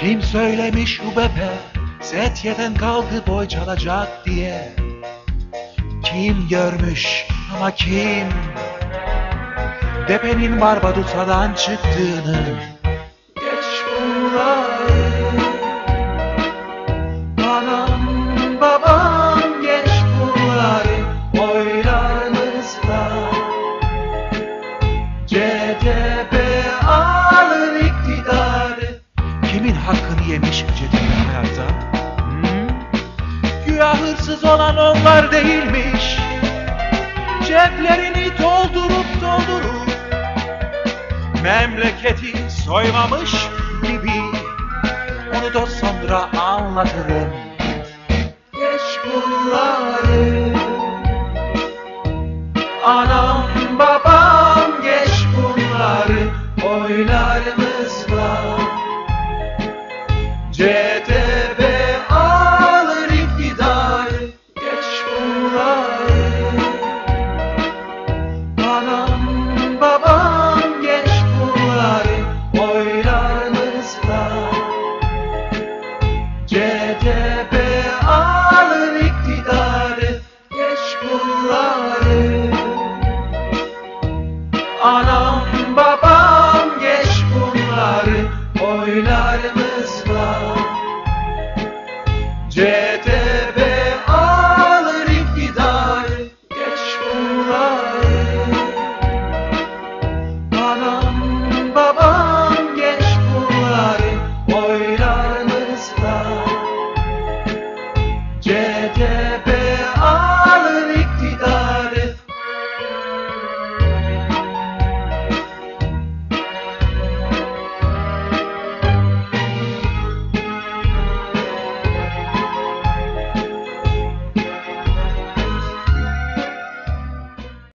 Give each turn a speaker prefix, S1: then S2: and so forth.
S1: Kim söylemiş UBP Setyeden kaldı boy çalacak diye. Kim görmüş ama kim? Depenin Barbadosa'dan çıktığını CTP hayatta? Hmm? Güya hırsız olan onlar değilmiş Ceplerini doldurup doldurup Memleketi soymamış gibi Onu da sonra anlatırım Geç bunları CHP alır Geç bunları Anam babam geç bunları Oylarımız var.